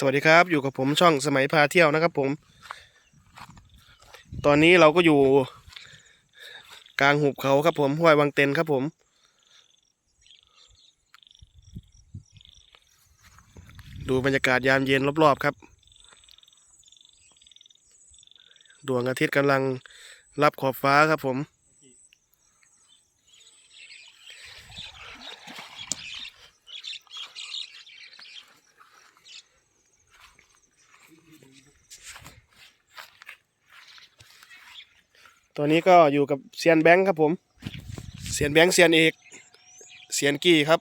สวัสดีครับ อยู่กับผมช่องสมัยพาเที่ยวนะครับผม ตอนนี้เราก็อยู่ กลางหุบเขาครับผมห้วยวังเต็นครับผม ดูบรรยากาศยามเย็นรอบๆครับ ดวงอาทิตย์กำลังรับขอบฟ้าครับผม ตัวนี้ก็อยู่กับเซียนแบงค์ครับผมเซียนแบงค์เซียนเอกเซียนกี้ครับ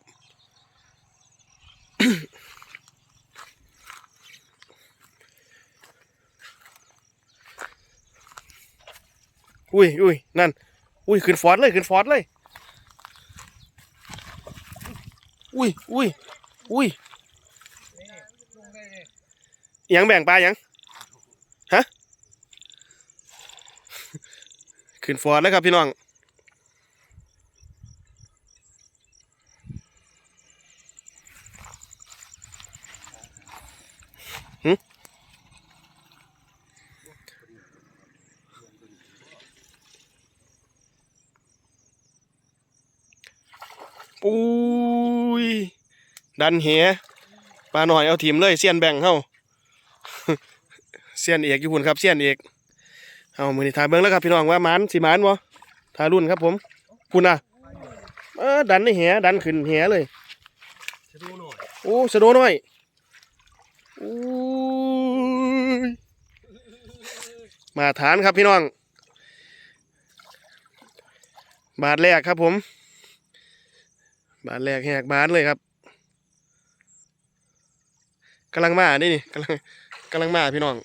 อุ้ยอุ้ยนั่น อุ้ยขึ้นฟอร์ดเลยขึ้นฟอร์ดเลย อุ้ยอุ้ยอุ้ยยังแบ่งปลายัง ฮะ ขึ้นฟอร์ดแล้วครับพี่น้องหึอุ้ยดันเหปลาหน่อยเอาทีมเลยเสียนแบ่งเข้าเสียนเอกอยู่หุ่นครับเสียนเอก เอามือนี่ถ่ายเบิ้งแล้วครับพี่น้องว่ามันสีมันบ่ถ่ายรุ่นครับผมคุณอะเออดันในแหดันขึ้นแหเลยจะดูหน่อยโอ้สะโดน้อยโอ้มาฐานครับพี่น้อง บาทแรกครับผม บาทแรกแหกบาทเลยครับกำลังมานี่นี่กำลังกำลังมาพี่น้อง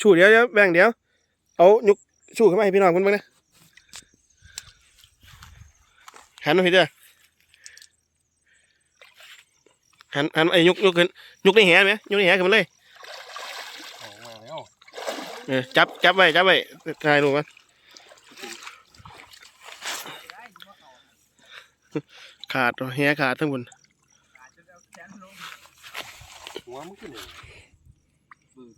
ชูเดี๋ยวเดี๋ยวแบ่งเดี๋ยว เอายกชูขึ้นมาให้พี่น้องคนบ้างนะหันมาพี่เด้อหันหันไอ้ยกยกขึ้นยุกในแหไหมยุกในแหขึ้นมาเลยเออจับจับไว้จับไว้ถ่ายรูปมันขาดแหขาดทั้งบนหัวมันขึ้นเลยบึ้ง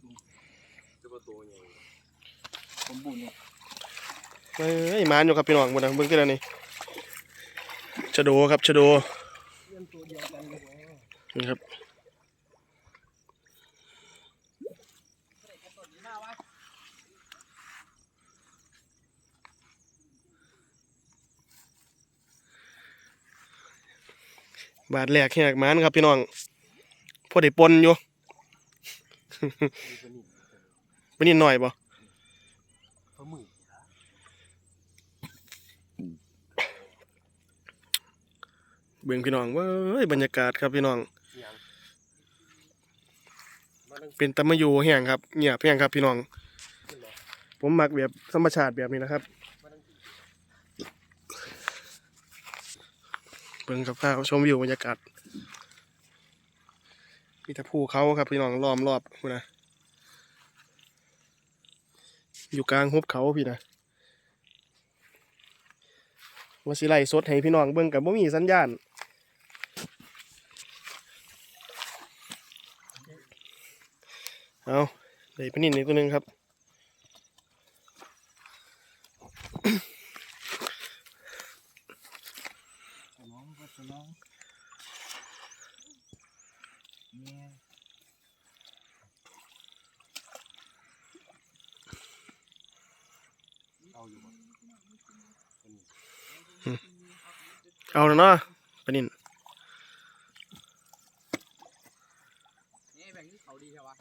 ตุ้มจะประตูใหญ่สมบูรณ์เนี่ยเอ้ยมานอยู่ครับพี่น้องบนนะเบิ่งขึ้นแล้วนี่ชะโดครับชะโดนี่ครับบาทแรกแหกหมันครับพี่น้องพอได้ปนอยู่ ไปนิดหน่อยบ่เขามือเบิ่งพี่น้องเว้ยบรรยากาศครับพี่น้อง เป็นตะมะยูแห้งครับเงียบแห้งครับพี่น้อง ผมมักแบบธรรมชาติแบบนี้นะครับเบิ่งกับข้าวชมวิวบรรยากาศมีแต่ภูเขาครับพี่น้องล้อมรอบพุ่นนะ อยู่กลางหุบเขาพี่นะว่าสิไล่สดให้พี่น้องเบิ่งกับบ่มีสัญญาณเอาเลยพนิดนึงตัวหนึงครับ น้องก็จะน้องเนี่ยเอาอยู่บ่เอาแล้วเนาะไปนินเนี่ยแบ่งที่เขาดีใช่ปะ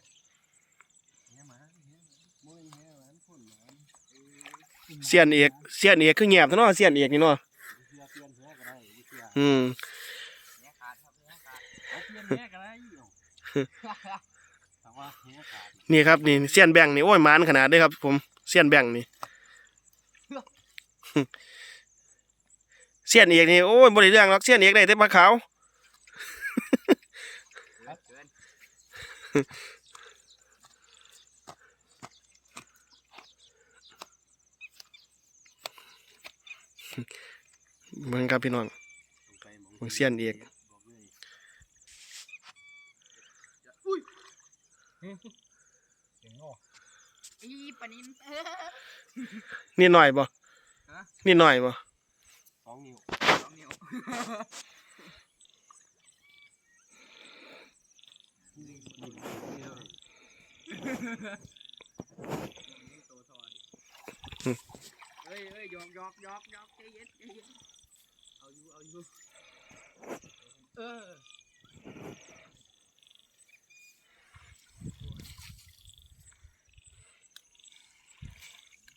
เนี่ยมาเนี่ยมวยเนี่ยหวานคนหวานเสียนเอกเสียนเอกคือเงียบซะเนาะเสียนเอกนี่เนาะเสียเปลี่ยนเสียก็ได้เสียอืมเนี่ยขาดครับเนี่ยขาดเอาเปลี่ยนเนี่ยก็ได้อยู่แต่ว่าเนี่ยขาดนี่ครับนี่เสียนแบ่งนี่โอ้ยหมานขนาดเด้อครับ ผมเสียนแบ่งนี่ เสียนเอกนี่โอ้ยบ่ได้เรื่องหรอกเสียนเอกได้แต่ปลาขาวเกินเมืองครับพี่น้องเมืองเซียนเอกเสียงงออีปะนินเออนี่หน่อยบ่ นี่หน่อยบ่สองนิ้วสองนิ้วเฮ้ยเฮ้ยยอกยอกยอกยอกใจเย็นใจเย็นเอาอยู่เอาอยู่เออ